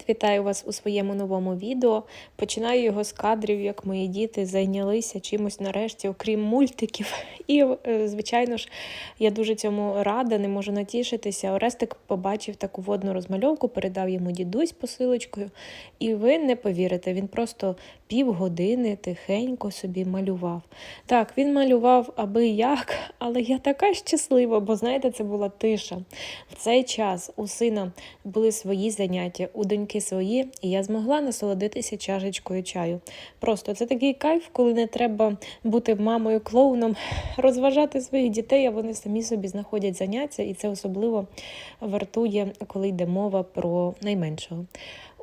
Привіт! Вітаю вас у своєму новому відео. Починаю його з кадрів, як мої діти зайнялися чимось нарешті, окрім мультиків. І, е, звичайно ж, я дуже цьому рада, не можу натішитися. Орестик побачив таку водну розмальовку, передав йому дідусь посилочкою. І ви не повірите, він просто півгодини тихенько собі малював. Так, він малював аби як, але я така щаслива, бо знаєте, це була тиша. В цей час у сина були свої заняття, у доньки свої, і я змогла насолодитися чашечкою чаю. Просто це такий кайф, коли не треба бути мамою клоуном, розважати своїх дітей, а вони самі собі знаходять заняття, і це особливо вартує, коли йде мова про найменшого.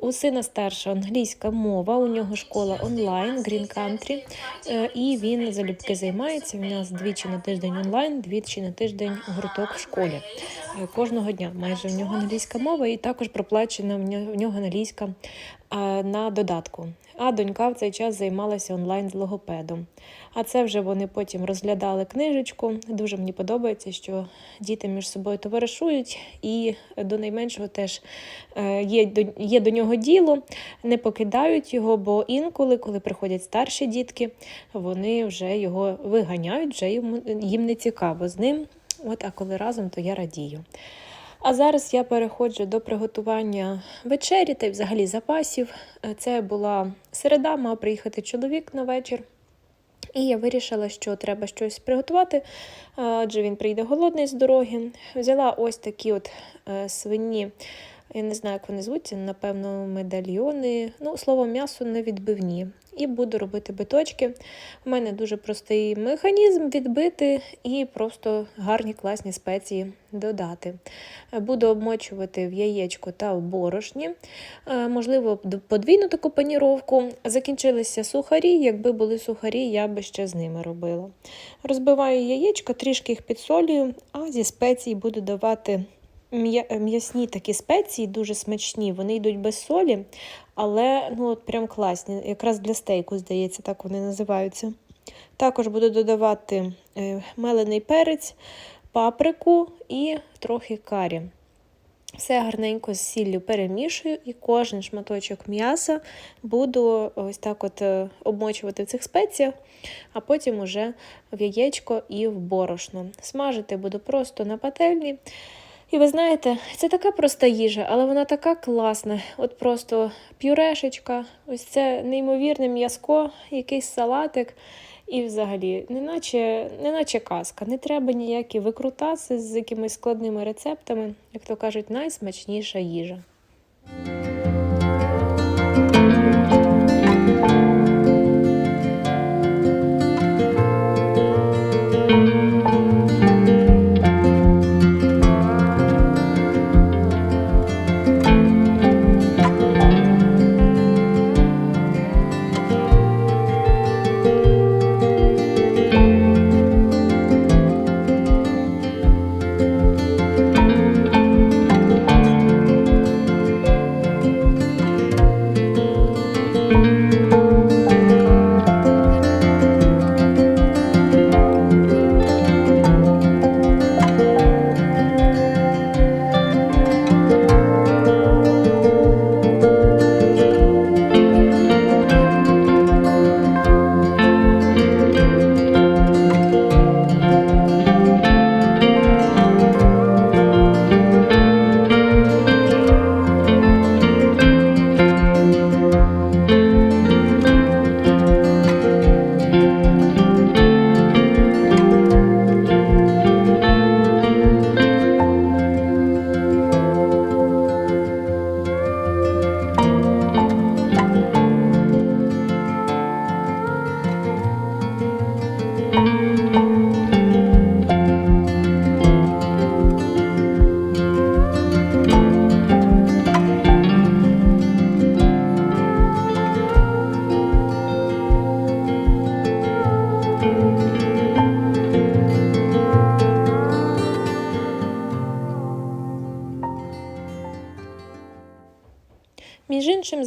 У сина старша англійська мова, у нього школа онлайн, Green Country, е, і він залюбки займається. У нас двічі на тиждень онлайн, двічі на тиждень гурток в школі. Е, Кожного дня майже в нього англійська мова, і також проплачена в нього- англійська на додатку. А донька в цей час займалася онлайн з логопедом. А це вже вони потім розглядали книжечку. Дуже мені подобається, що діти між собою товаришують, і до найменшого теж е, є до, є до нього діло, не покидають його, бо інколи, коли приходять старші дітки, вони вже його виганяють, вже йому, їм не цікаво з ним. От, а коли разом, то я радію. А зараз я переходжу до приготування вечері та взагалі запасів. Е, Це була середа, мав приїхати чоловік на вечір. І я вирішила, що треба щось приготувати, адже він прийде голодний з дороги. Взяла ось такі от е, свині, я не знаю, як вони звуться, напевно, медальйони. Ну, слово м'ясо не відбивні. І буду робити биточки. У мене дуже простий механізм відбити і просто гарні класні спеції додати. Буду обмочувати в яєчко та в борошні. Е, Можливо, подвійну таку паніровку. Закінчилися сухарі. Якби були сухарі, я би ще з ними робила. Розбиваю яєчко, трішки їх підсолюю, а зі спецій буду давати м'ясні такі спеції, дуже смачні. Вони йдуть без солі, але ну, от прям класні. Якраз для стейку, здається, так вони називаються. Також буду додавати е, мелений перець, паприку і трохи карі. Все гарненько з сіллю перемішую і кожен шматочок м'яса буду ось так от е, обмочувати в цих спеціях, а потім уже в яєчко і в борошно. Смажити буду просто на пательні. І ви знаєте, це така проста їжа, але вона така класна. От просто пюрешечка, ось це неймовірне м'язко, якийсь салатик. І взагалі, неначе, неначе казка. Не треба ніякі викрутаси з якимись складними рецептами, як то кажуть, найсмачніша їжа.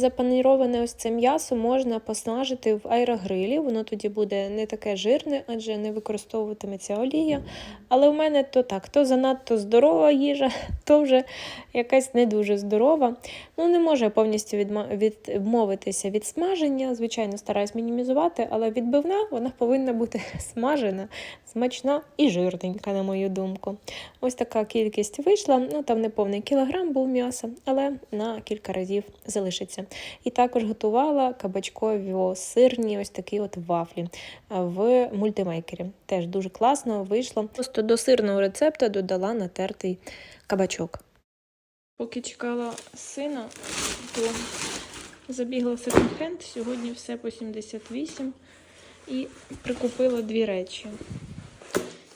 Запаніроване ось це м'ясо можна посмажити в аерогрилі, воно тоді буде не таке жирне, адже не використовуватиметься олія. Але в мене то так, то занадто здорова їжа, то вже якась не дуже здорова. Ну, не можу я повністю відмовитися від смаження. Звичайно, стараюсь мінімізувати, але відбивна вона повинна бути смажена, смачна і жирненька, на мою думку. Ось така кількість вийшла. Ну там не повний кілограм був м'яса, але на кілька разів залишиться. І також готувала кабачкові сирні ось такі от вафлі в мультимейкері. Теж дуже класно вийшло. Просто до сирного рецепту додала натертий кабачок. Поки чекала сина, то забігла в секонд-хенд. Сьогодні все по 78 і прикупила дві речі.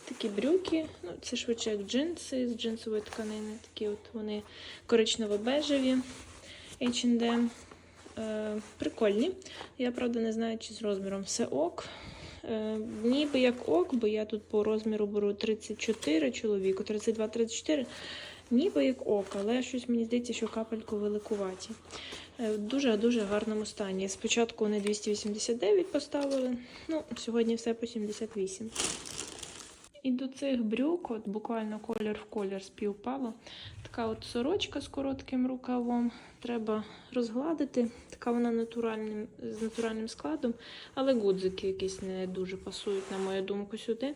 Такі брюки, ну це швидше як джинси з джинсової тканини. Такі от вони коричнево-бежеві H&M. Е, прикольні. Я правда не знаю, чи з розміром все ок. Е, ніби як ок, бо я тут по розміру беру 34 чоловіку, 32-34. Ніби як ок, але щось мені здається, що капельку великуваті. В дуже-дуже гарному стані. Спочатку вони 289 поставили, ну, сьогодні все по 78. І до цих брюк, от буквально колір в колір співпало. Така от сорочка з коротким рукавом. Треба розгладити. Така вона натуральним, з натуральним складом, але гудзики якісь не дуже пасують, на мою думку, сюди.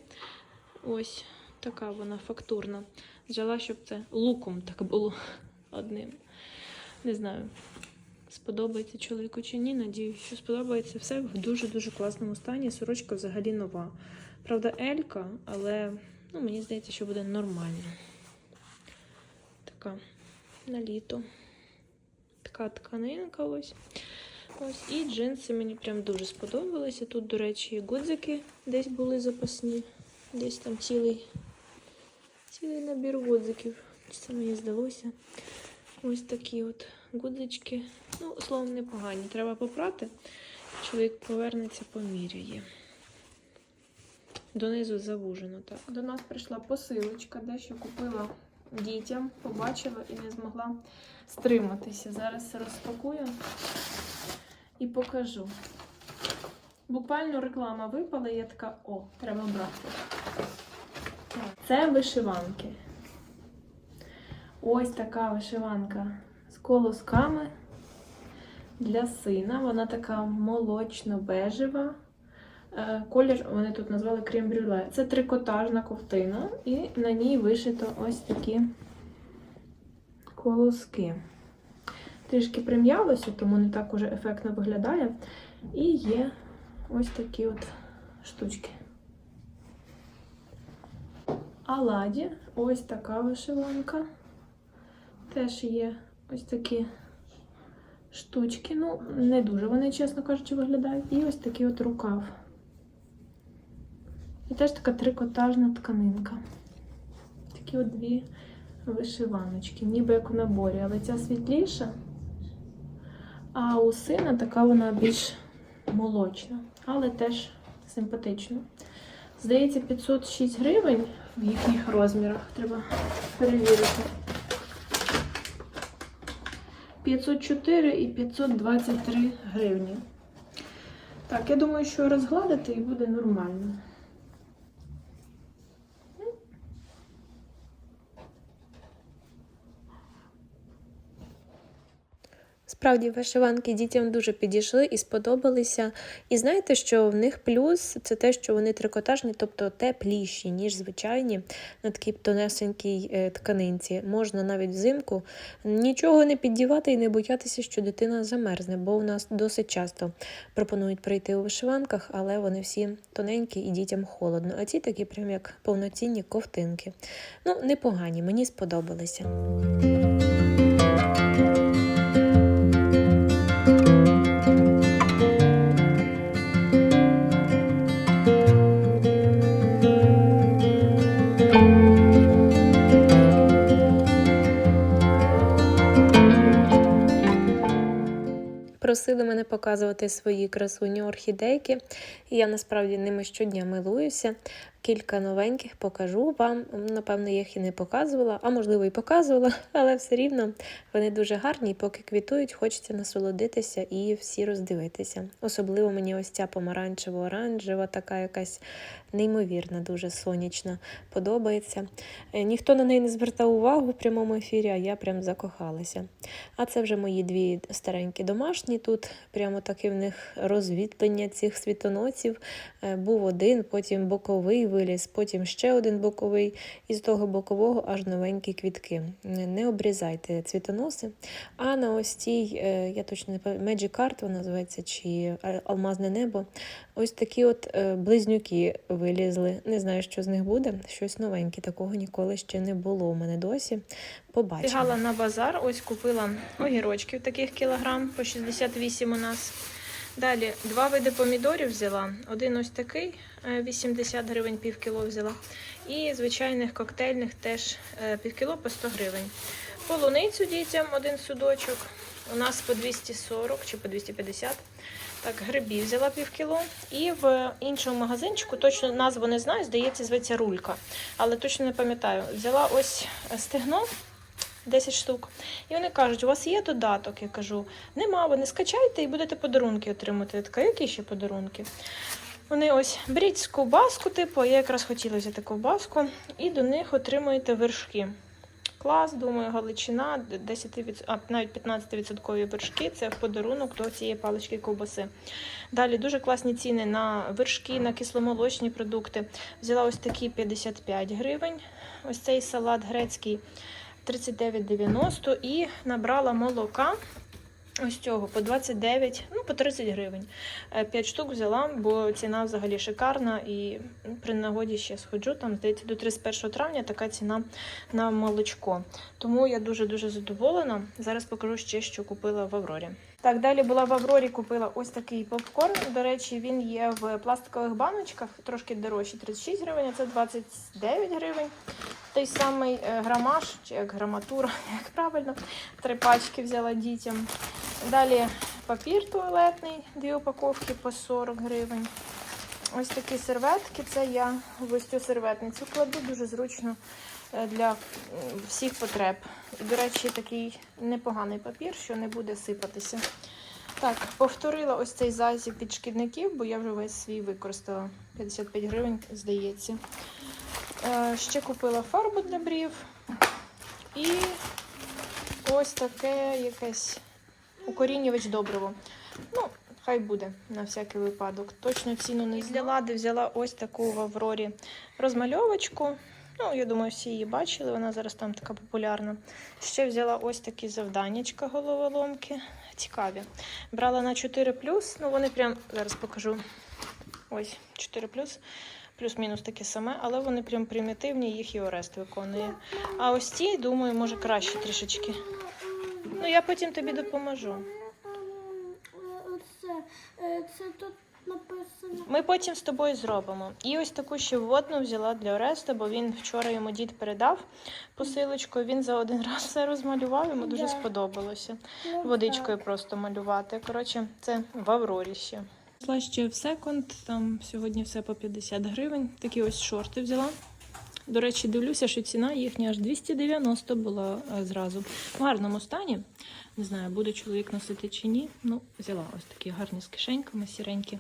Ось така вона фактурна. Взяла, щоб це луком так було одним. Не знаю, сподобається чоловіку чи ні. Надіюсь, що сподобається все в дуже-дуже класному стані. Сорочка взагалі нова. Правда, Елька, але ну, мені здається, що буде нормально. Така на літо. Така тканинка ось. Ось. І джинси мені прям дуже сподобалися. Тут, до речі, і гудзики десь були запасні. Десь там цілий, цілий набір гудзиків. Це мені здалося. Ось такі от гудзички. Ну, словом, непогані. Треба попрати. Чоловік повернеться, поміряє. Донизу завужено так. До нас прийшла посилочка, дещо купила дітям, побачила і не змогла стриматися. Зараз все розпакую і покажу. Буквально реклама випала, і я така, о, треба брати. Це вишиванки. Ось така вишиванка з колосками для сина. Вона така молочно-бежева. Е, Колір вони тут назвали крем-брюле. Це трикотажна ковтина, і на ній вишито ось такі колоски. Трішки прим'ялося, тому не так уже ефектно виглядає. І є ось такі от штучки. Аладі, ось така вишиванка. Теж є ось такі штучки. Ну, не дуже вони, чесно кажучи, виглядають. І ось такий от рукав. І теж така трикотажна тканинка. Такі от дві вишиваночки, ніби як у наборі, але ця світліша, а у сина така вона більш молочна, але теж симпатична. Здається, 506 гривень в їхніх розмірах. Треба перевірити. 504 і 523 гривні. Так, я думаю, що розгладити і буде нормально. Справді, вишиванки дітям дуже підійшли і сподобалися. І знаєте, що в них плюс це те, що вони трикотажні, тобто тепліші, ніж звичайні на такій тонесенькій е, тканинці. Можна навіть взимку нічого не піддівати і не боятися, що дитина замерзне, бо у нас досить часто пропонують прийти у вишиванках, але вони всі тоненькі і дітям холодно. А ці такі прям як повноцінні ковтинки. Ну, непогані, мені сподобалися. Просили мене показувати свої красуні орхідейки, і я насправді ними щодня милуюся. Кілька новеньких покажу вам. Напевно, їх і не показувала, а можливо, і показувала, але все рівно вони дуже гарні. Поки квітують, хочеться насолодитися і всі роздивитися. Особливо мені ось ця помаранчево-оранжева, така якась неймовірна, дуже сонячна, подобається. Е, Ніхто на неї не звертав увагу в прямому ефірі, а я прям закохалася. А це вже мої дві старенькі домашні. Тут прямо таке в них розвітлення цих світоносів. Е, Був один, потім боковий виліз, потім ще один боковий, і з того бокового аж новенькі квітки. Не обрізайте цвітоноси. А на ось цій, е, я точно не пам'ятаю, Magic Art вона називається, чи е, Алмазне небо. Ось такі от е, близнюки вилізли. Не знаю, що з них буде. Щось новеньке. Такого ніколи ще не було у мене досі. Побачимо. Бігала на базар, ось купила огірочків таких кілограм, по 68 у нас. Далі два види помідорів взяла. Один ось такий, е, 80 гривень пів кіло взяла. І звичайних коктейльних теж е, пів кіло по 100 гривень. Полуницю дітям один судочок. У нас по 240 чи по 250. Так, грибів взяла пів кіло. І в іншому магазинчику, точно назву не знаю, здається, зветься рулька. Але точно не пам'ятаю. Взяла ось стегно 10 штук. І вони кажуть, у вас є додаток? Я кажу, нема, ви не скачайте і будете подарунки отримати. Я така, які ще подарунки? Вони ось беріть ковбаску, типу, я якраз хотіла взяти ковбаску, і до них отримуєте вершки. Клас, думаю, галичина, 10, від- а, навіть 15% вершки це в подарунок до цієї палички ковбаси. Далі дуже класні ціни на вершки, на кисломолочні продукти. Взяла ось такі 55 гривень. Ось цей салат грецький 39,90 і набрала молока. Ось цього по 29, ну по 30 гривень. 5 штук взяла, бо ціна взагалі шикарна. І ну, при нагоді ще сходжу. Там здається до 31 травня така ціна на молочко. Тому я дуже-дуже задоволена. Зараз покажу ще, що купила в Аврорі. Так, далі була в Аврорі, купила ось такий попкорн. До речі, він є в пластикових баночках, трошки дорожче 36 гривень, а це 29 гривень. Той самий грамаш, грамаж, чи як граматура, як правильно, три пачки взяла дітям. Далі папір туалетний, дві упаковки по 40 гривень. Ось такі серветки. Це я в ось цю серветницю кладу, дуже зручно е, для всіх потреб. І, до речі, такий непоганий папір, що не буде сипатися. Так, повторила ось цей засіб від шкідників, бо я вже весь свій використала 55 гривень, здається. Е, Ще купила фарбу для брів. І ось таке якесь укорінювач добриво. Ну, хай буде на всякий випадок. Точно ціну не для лади взяла ось таку в Аврорі розмальовочку. Ну, я думаю, всі її бачили, вона зараз там така популярна. Ще взяла ось такі завданнячка головоломки. Цікаві. Брала на 4 ну вони прям зараз покажу. Ось 4 плюс-мінус таке саме, але вони прям примітивні, їх і Орест виконує. А ось ті, думаю, може краще трішечки. Ну, я потім тобі допоможу. Е, це тут написано. Ми потім з тобою зробимо. І ось таку ще водну взяла для Ореста, бо він вчора йому дід передав посилочку. Він за один раз все розмалював, йому дуже Да. сподобалося. Ну, Водичкою просто малювати. Коротше, це в Аврорі ще. Пішла ще в секонд, там сьогодні все по 50 гривень. Такі ось шорти взяла. До речі, дивлюся, що ціна їхня аж 290 була е, зразу. В гарному стані. Не знаю, буде чоловік носити чи ні. Ну, взяла ось такі гарні з кишеньками, сіренькі.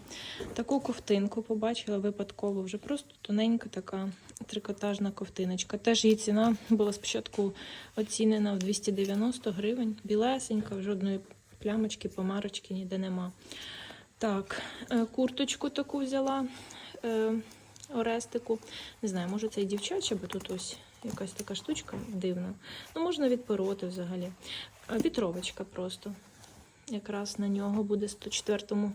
Таку ковтинку побачила випадково, вже просто тоненька така трикотажна ковтиночка. Теж її ціна була спочатку оцінена в 290 гривень. Білесенька, жодної плямочки, помарочки ніде нема. Так, е, курточку таку взяла. Орестику. Не знаю, може це і дівчача, бо тут ось якась така штучка дивна. Ну, можна відпороти взагалі. Вітровочка просто. Якраз на нього буде 104-му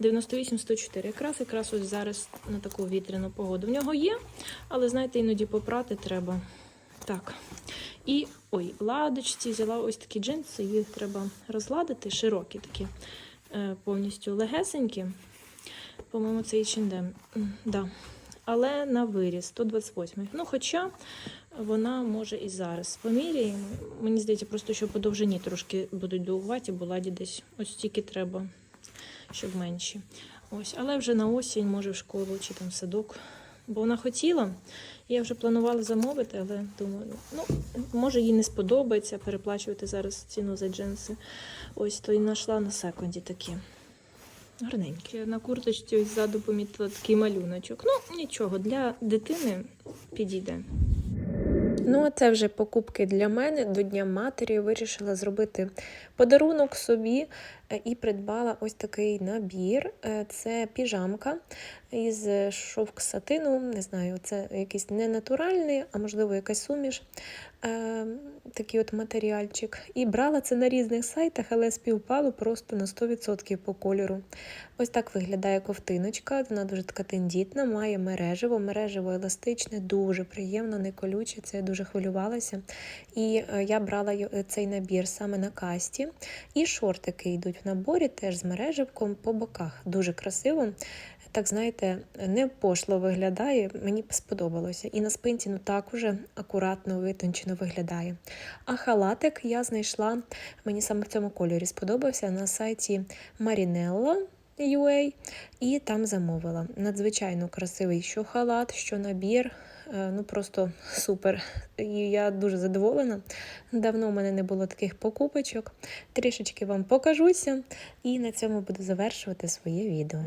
98-104. Якраз якраз ось зараз на таку вітряну погоду. В нього є, але знаєте, іноді попрати треба. Так. І ой, ладочці взяла ось такі джинси, їх треба розладити, широкі такі, е, повністю легесенькі. По-моєму, це H&M. М, Да. Але на виріс 128. Ну, хоча вона може і зараз поміряємо. Мені здається, просто що по довжині трошки будуть довгуваті, бо ладі десь ось стільки треба, щоб менші. Ось, але вже на осінь, може, в школу чи там в садок бо вона хотіла. Я вже планувала замовити, але думаю, ну, може їй не сподобається переплачувати зараз ціну за джинси. Ось то і знайшла на секунді такі. Гарненькі. На курточці ось ззаду помітила такий малюночок. Ну, нічого, для дитини підійде. Ну, а це вже покупки для мене до Дня матері. Вирішила зробити подарунок собі е, і придбала ось такий набір. Е, Це піжамка із шовк сатину. Не знаю, це якийсь не натуральний, а можливо якась суміш. Е, Такий от матеріальчик. І брала це на різних сайтах, але співпало просто на 100% по кольору. Ось так виглядає ковтиночка. Вона дуже така тендітна, має мережево, мережево еластичне, дуже приємно, не колюче. Це я дуже хвилювалася. І е, я брала е, цей набір саме на касті. І шортики йдуть в наборі, теж з мереживком по боках. Дуже красиво. Так, знаєте, не пошло виглядає, мені сподобалося. І на спинці ну так уже акуратно, витончено виглядає. А халатик я знайшла, мені саме в цьому кольорі сподобався на сайті Marinello UA, і там замовила. Надзвичайно красивий що халат, що набір. Е, Ну просто супер. І я дуже задоволена. Давно в мене не було таких покупочок. Трішечки вам покажуся, і на цьому буду завершувати своє відео.